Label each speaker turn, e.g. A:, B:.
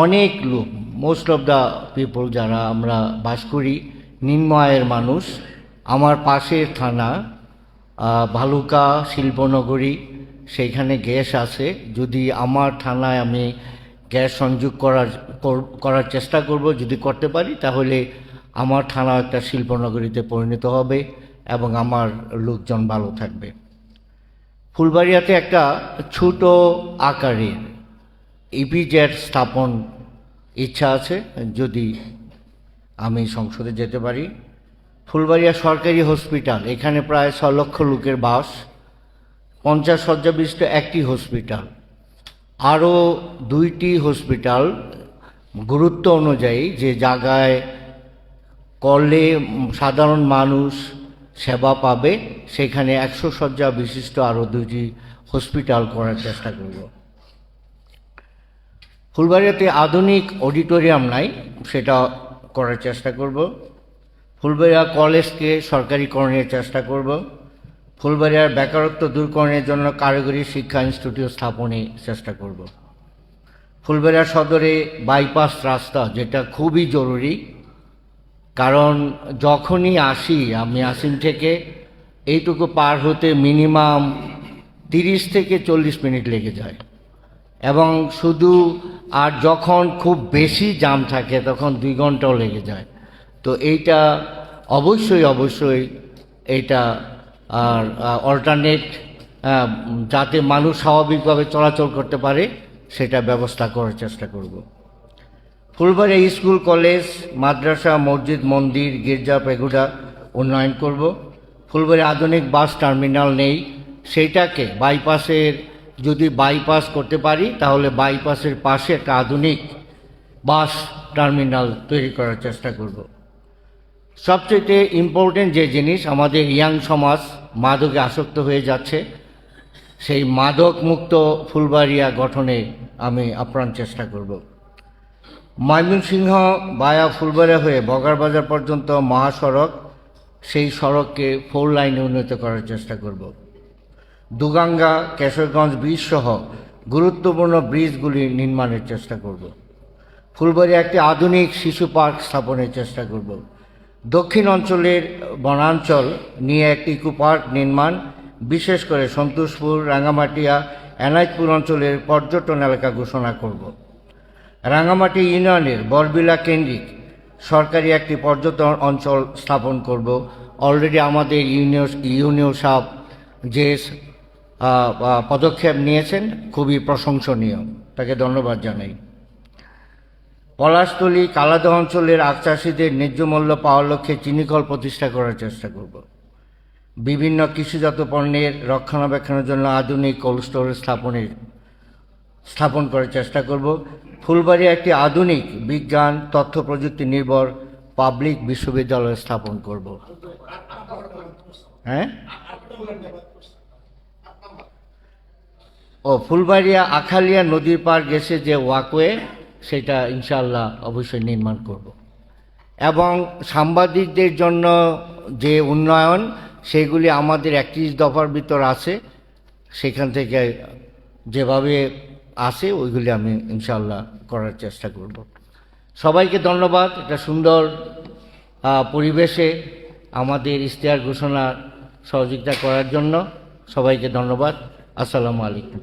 A: অনেক লোক most of the people যারা আমরা বাস করি নিম্ন আয়ের মানুষ, আমার পাশের থানা ভালুকা শিল্পনগরী সেইখানে গ্যাস আছে। যদি আমার থানায় আমি গ্যাস সংযোগ করার করার চেষ্টা করব, যদি করতে পারি, তাহলে আমার থানা একটা শিল্পনগরীতে পরিণত হবে এবং আমার লোকজন ভালো থাকবে। ফুলবাড়িয়াতে একটা ছোট আকারের ইপিজেড স্থাপন ইচ্ছা আছে, যদি আমি সংসদে যেতে পারি। ফুলবাড়িয়া সরকারি হসপিটাল, এখানে প্রায় ছ লক্ষ লোকের বাস, পঞ্চাশ শয্যা বিশিষ্ট একটি হসপিটাল। আরও দুইটি হসপিটাল গুরুত্ব অনুযায়ী যে জায়গায় করলে সাধারণ মানুষ সেবা পাবে, সেখানে একশো শয্যা বিশিষ্ট আরও দুইটি হসপিটাল করার চেষ্টা করব। ফুলবাড়িয়াতে আধুনিক অডিটোরিয়াম নাই, সেটা করার চেষ্টা করব। ফুলবাড়িয়া কলেজকে সরকারিকরণের চেষ্টা করব। ফুলবাড়িয়ার বেকারত্ব দূরকরণের জন্য কারিগরি শিক্ষা ইনস্টিটিউট স্থাপনে চেষ্টা করব। ফুলবাড়িয়া সদরে বাইপাস রাস্তা, যেটা খুবই জরুরি, কারণ যখনই আসি, আমি আসিম থেকে এইটুকু পার হতে মিনিমাম তিরিশ থেকে চল্লিশ মিনিট লেগে যায়। এবং শুধু আর যখন খুব বেশি জাম থাকে, তখন দুই ঘন্টাও লেগে যায়। তো এইটা অবশ্যই অবশ্যই এটা আর অল্টারনেট যাতে মানুষ স্বাভাবিকভাবে চলাচল করতে পারে, সেটা ব্যবস্থা করার চেষ্টা করব। ফুলবাড়িয়া স্কুল, কলেজ, মাদ্রাসা, মসজিদ, মন্দির, গির্জা, পেগুডা উন্নয়ন করব। ফুলবাড়ি আধুনিক বাস টার্মিনাল নেই। সেইটাকে বাইপাসের যদি বাইপাস করতে পারি, তাহলে বাইপাসের পাশে একটা আধুনিক বাস টার্মিনাল তৈরি করার চেষ্টা করব। সবচেয়ে ইম্পর্টেন্ট যে জিনিস, আমাদের ইয়াং সমাজ মাদকে আসক্ত হয়ে যাচ্ছে। সেই মাদক মুক্ত ফুলবাড়িয়া গঠনে আমি আপ্রাণ চেষ্টা করব। ময়মনসিংহ বায়া ফুলবাড়িয়া হয়ে বগারবাজার পর্যন্ত মহাসড়ক, সেই সড়ককে ফোর লাইনে উন্নীত করার চেষ্টা করব। দুগাঙ্গা কেশরগঞ্জ ব্রিজ সহ গুরুত্বপূর্ণ ব্রিজগুলি নির্মাণের চেষ্টা করব। ফুলবাড়ি একটি আধুনিক শিশু পার্ক স্থাপনের চেষ্টা করব। দক্ষিণ অঞ্চলের বনাঞ্চল নিয়ে একটি ইকো পার্ক নির্মাণ বিশেষ করে সন্তোষপুর রাঙ্গামাটিয়া এনায়তপুর অঞ্চলের পর্যটন এলাকা ঘোষণা করব। রাঙ্গামাটি ইউনিয়নের বরবিলা কেন্দ্রিক সরকারি একটি পর্যটন অঞ্চল স্থাপন করব। অলরেডি আমাদের ইউনিয়ন ইউনিয়ন সাহেব যে আহ, আহ, পদক্ষেপ নিয়েছেন, খুবই প্রশংসনীয়। তাকে ধন্যবাদ জানাই। পলাশতলী কালাদা অঞ্চলের চাষিদের ন্যায্য মূল্য পাওয়ার লক্ষ্যে চিনিকল প্রতিষ্ঠা করার চেষ্টা করব। বিভিন্ন কৃষিজাত পণ্যের রক্ষণাবেক্ষণের জন্য আধুনিক কোল্ড স্টোরেজ স্থাপনের, স্থাপন করার চেষ্টা করব। ফুলবাড়ি একটি আধুনিক বিজ্ঞান, তথ্য প্রযুক্তি নির্ভর পাবলিক বিশ্ববিদ্যালয় স্থাপন করব। হ্যাঁ? ও ফুলবাড়িয়া আখালিয়া নদীর পার গেছে যে ওয়াকওয়ে, সেটা ইনশাল্লাহ অবশ্যই নির্মাণ করব। এবং সাংবাদিকদের জন্য যে উন্নয়ন, সেগুলি আমাদের একত্রিশ দফার ভিতর আছে। সেখান থেকে যেভাবে আসে ওইগুলি আমি ইনশাল্লাহ করার চেষ্টা করব। সবাইকে ধন্যবাদ, এটা সুন্দর পরিবেশে আমাদের ইশতেহার ঘোষণার সহযোগিতা করার জন্য। সবাইকে ধন্যবাদ। আসসালামু আলাইকুম।